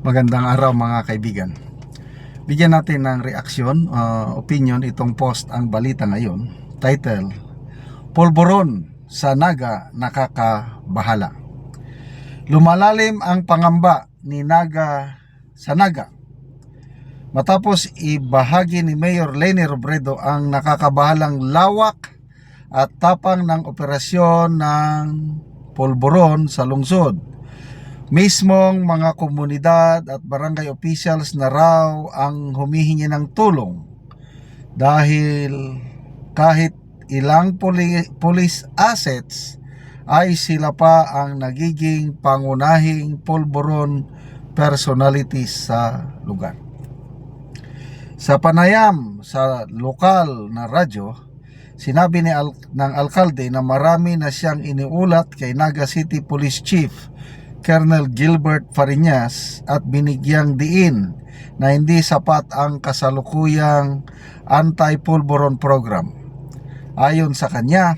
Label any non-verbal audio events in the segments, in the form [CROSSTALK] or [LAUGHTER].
Magandang araw mga kaibigan. Bigyan natin ng reaksyon, uh, opinion itong post ang balita ngayon. Title, Polboron sa Naga nakakabahala. Lumalalim ang pangamba ni Naga sa Naga. Matapos ibahagi ni Mayor Lenny Robredo ang nakakabahalang lawak at tapang ng operasyon ng Polboron sa lungsod mismong mga komunidad at barangay officials na raw ang humihingi ng tulong dahil kahit ilang poli- police assets ay sila pa ang nagiging pangunahing polboron personalities sa lugar. Sa panayam sa lokal na radyo, sinabi ni al- ng alkalde na marami na siyang iniulat kay Naga City Police Chief Colonel Gilbert Fariñas at binigyang diin na hindi sapat ang kasalukuyang anti-pulveron program. Ayon sa kanya,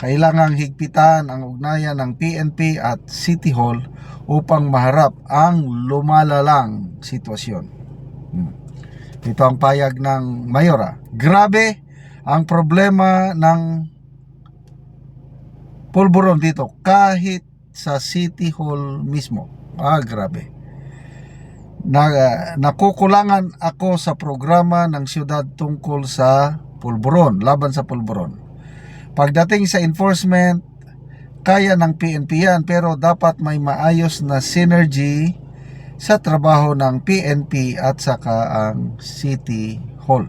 kailangang higpitan ang ugnayan ng PNP at City Hall upang maharap ang lumalalang sitwasyon. Hmm. Ito ang payag ng Mayora. Grabe ang problema ng pulburon dito kahit sa City Hall mismo. Ah, grabe. Na, nakukulangan ako sa programa ng siyudad tungkol sa pulburon, laban sa pulburon. Pagdating sa enforcement, kaya ng PNP yan pero dapat may maayos na synergy sa trabaho ng PNP at saka ang City Hall.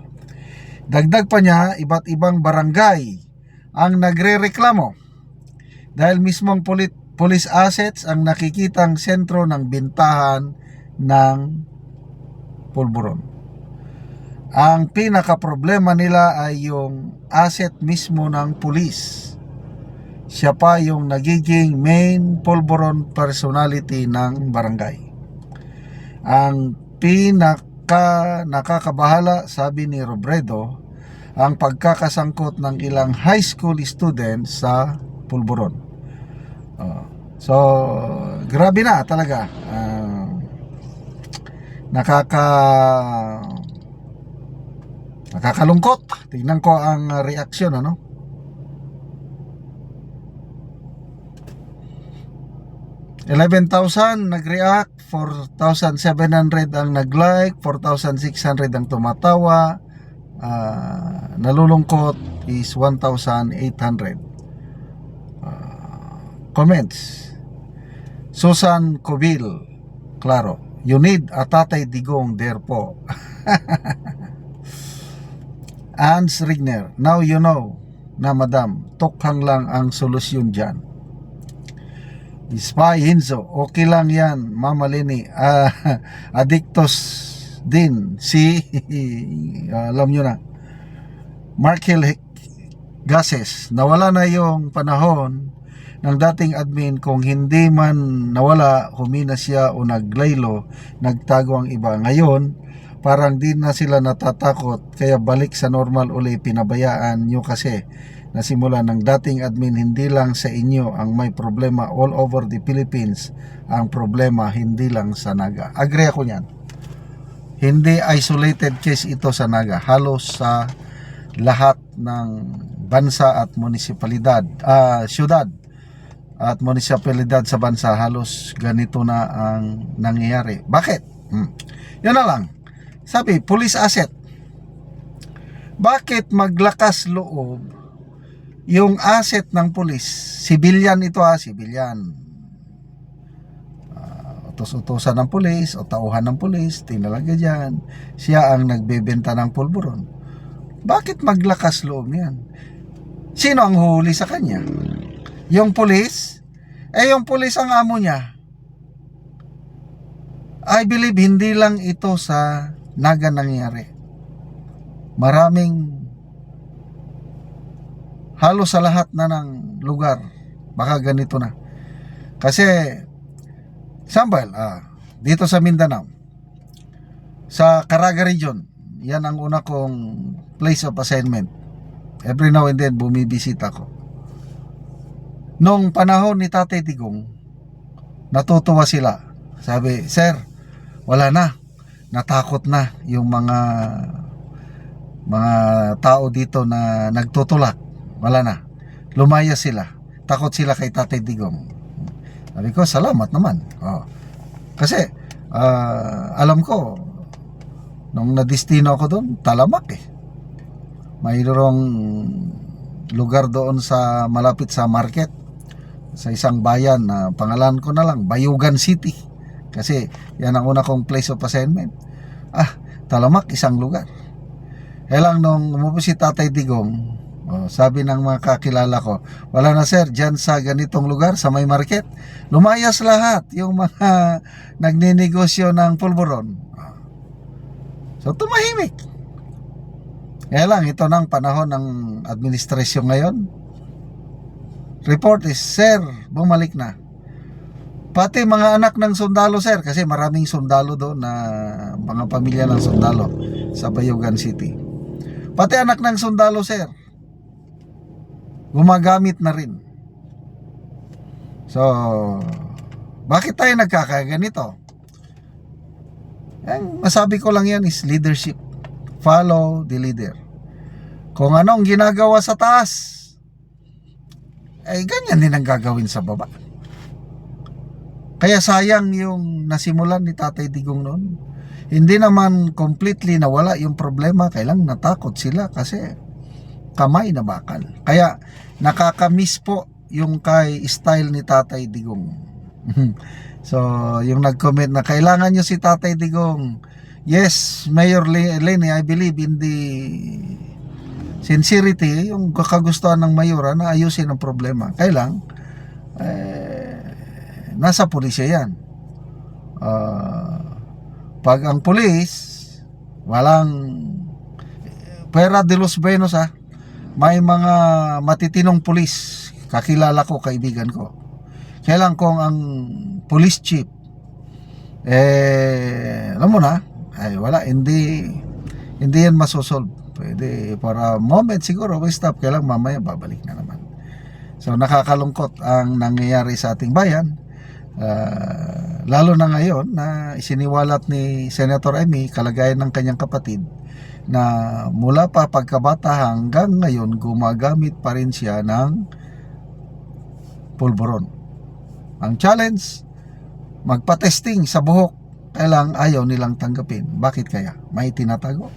Dagdag pa niya, iba't ibang barangay ang nagre-reklamo dahil mismong polit police assets ang nakikitang sentro ng bintahan ng pulburon. Ang pinaka problema nila ay yung asset mismo ng pulis. Siya pa yung nagiging main pulburon personality ng barangay. Ang pinaka nakakabahala, sabi ni Robredo, ang pagkakasangkot ng ilang high school students sa pulburon. Oh. So, grabe na talaga. Uh, nakaka nakakalungkot. Tingnan ko ang reaksyon ano. Eleven thousand nag-react, 4,700 ang nag-like, 4,600 ang tumatawa, uh, nalulungkot is 1,800 comments. Susan Cobil, klaro, you need a tatay digong there po. [LAUGHS] Ans Rigner, now you know na madam, tukhang lang ang solusyon dyan. Spy Hinzo, okay lang yan, Mama Lini. [LAUGHS] Uh, adictos din, si, [LAUGHS] alam nyo na, Mark Hill Gases, nawala na yung panahon ng dating admin kung hindi man nawala, humina siya o naglaylo, nagtago ang iba. Ngayon, parang di na sila natatakot kaya balik sa normal uli pinabayaan nyo kasi. Nasimula ng dating admin hindi lang sa inyo ang may problema. All over the Philippines ang problema hindi lang sa Naga. Agree ako niyan. Hindi isolated case ito sa Naga. Halos sa lahat ng bansa at munisipalidad uh, syudad at munisipalidad sa bansa halos ganito na ang nangyayari. Bakit? Hmm. Yun na lang. Sabi, police asset. Bakit maglakas loob yung asset ng pulis? Sibilyan ito ha, sibilyan. Uh, utos-utosan ng pulis o tauhan ng pulis, tinalaga dyan. Siya ang nagbebenta ng pulburon. Bakit maglakas loob yan? Sino ang huli sa kanya? Yung pulis, eh yung pulis ang amo niya. I believe hindi lang ito sa naga nangyari. Maraming halos sa lahat na ng lugar. Baka ganito na. Kasi, example, ah, dito sa Mindanao, sa Caraga region, yan ang una kong place of assignment. Every now and then, bumibisita ko. Nung panahon ni Tatay Digong, natutuwa sila. Sabi, Sir, wala na. Natakot na yung mga mga tao dito na nagtutulak. Wala na. Lumaya sila. Takot sila kay Tatay Digong. Sabi ko, salamat naman. Oh. Kasi, ah, alam ko, nung nadistino ako doon, talamak eh. Mayroong lugar doon sa malapit sa market sa isang bayan na pangalan ko na lang Bayugan City. Kasi yan ang una kong place of assignment. Ah talamak isang lugar. Kaya lang nung umupo si Tatay Digong oh, sabi ng mga kakilala ko wala na sir dyan sa ganitong lugar sa may market. Lumayas lahat yung mga [LAUGHS] nagninegosyo ng pulburon. So tumahimik. Kaya lang ito ng panahon ng administrasyon ngayon report is, Sir, bumalik na. Pati mga anak ng sundalo, Sir, kasi maraming sundalo doon na mga pamilya ng sundalo sa Bayugan City. Pati anak ng sundalo, Sir, gumagamit na rin. So, bakit tayo nagkakaganito? Ang masabi ko lang yan is leadership. Follow the leader. Kung anong ginagawa sa taas, ay ganyan din ang gagawin sa baba. Kaya sayang yung nasimulan ni Tatay Digong noon. Hindi naman completely nawala yung problema, kailang natakot sila kasi kamay na bakal. Kaya nakakamiss po yung kay style ni Tatay Digong. [LAUGHS] so, yung nag-comment na kailangan nyo si Tatay Digong. Yes, Mayor Le- Lenny, I believe in the sincerity, yung kakagustuhan ng mayora na ayusin ang problema. Kailang, eh, nasa pulisya yan. Ah, pag ang pulis, walang pera de los buenos ha, may mga matitinong pulis, kakilala ko, kaibigan ko. Kailang kung ang police chief, eh, alam mo na, ay wala, hindi, hindi yan masosolve. Pwede, para moment siguro, we stop, kailang mamaya babalik na naman. So nakakalungkot ang nangyayari sa ating bayan. Ah, lalo na ngayon na isiniwalat ni Senator Amy kalagayan ng kanyang kapatid na mula pa pagkabata hanggang ngayon gumagamit pa rin siya ng pulburon. Ang challenge, magpa-testing sa buhok. Kailang ayaw nilang tanggapin. Bakit kaya? May tinatago?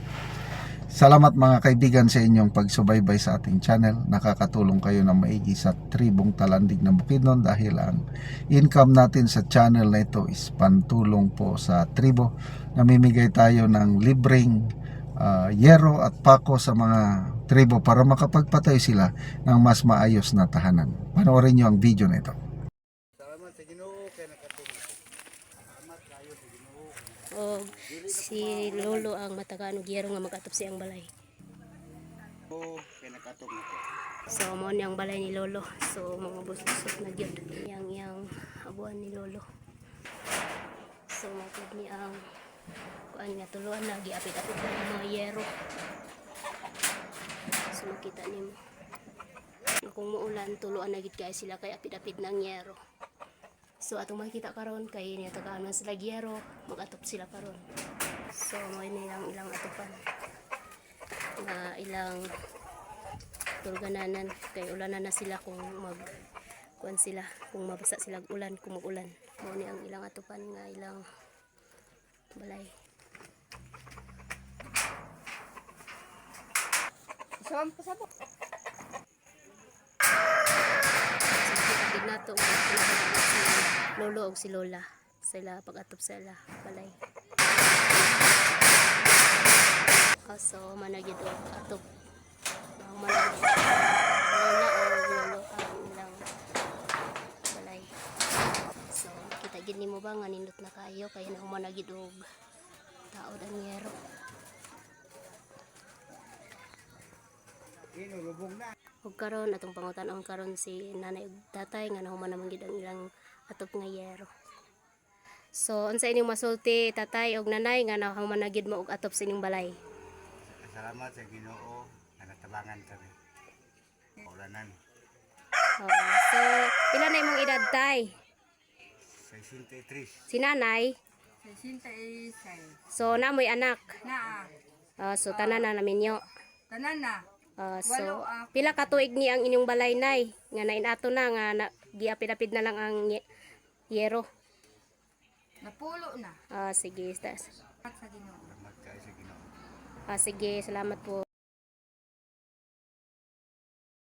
Salamat mga kaibigan sa inyong pagsubaybay sa ating channel. Nakakatulong kayo na maigi sa tribong talandig ng Bukidnon dahil ang income natin sa channel na ito is pantulong po sa tribo. Namimigay tayo ng libreng ah, yero at pako sa mga tribo para makapagpatay sila ng mas maayos na tahanan. Panoorin nyo ang video na ito. o si lolo ang matagaan og yero nga magatop siyang balay. So mo ni ang balay ni lolo. So mga busot na gyud yang yang abuan ni lolo. So mapud ni ang kuan nga tuluan na giapit-apit na ang mga yero. So makita nimo. Na Kung muulan tuluan na gid kay sila kay apit-apit na ang yero. So atong makita karon kay niya tagaan man sila gyero, magatop sila karon. So mo nilang ilang atupan. Na ilang turgananan kay ulanan na sila kung mag kuan sila kung mabasa sila ulan kung mag-ulan. Mo ni ang ilang atupan nga ilang balay. So kita nato nga sila si lolo og si lola sila pag-atop sila balay. Kaso managid og atop managid lola o lolo ang ilang balay. So kita gid nimo ba nga nindot na kayo kay na managid og tao ang yero. Ug karon atong pangutan ang karon si nanay ug tatay nga nahuman naman gid ang ilang atop nga yero. So unsa inyong masulti tatay ug nanay nga nahuman na gid mo og atop sa inyong balay? Salamat sa Ginoo nga natabangan kami. Ulanan. Oo. So pila na imong edad tay? 63. Si nanay 66. So namoy anak. Naa. Ah, so tanan na namin yo. Tanan na. Ah, so ako. pila ka tuig ni ang inyong balay nay nga nainato na nga na, giapid-apid na lang ang ye- yero. Napulo na. Ah, sige. tas- At sa Ginoo. Salamat kayo sa Ginoo. Ah, sige, salamat po.